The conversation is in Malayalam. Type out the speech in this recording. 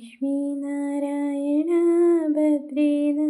लक्ष्मीनारायण भद्रीनाथ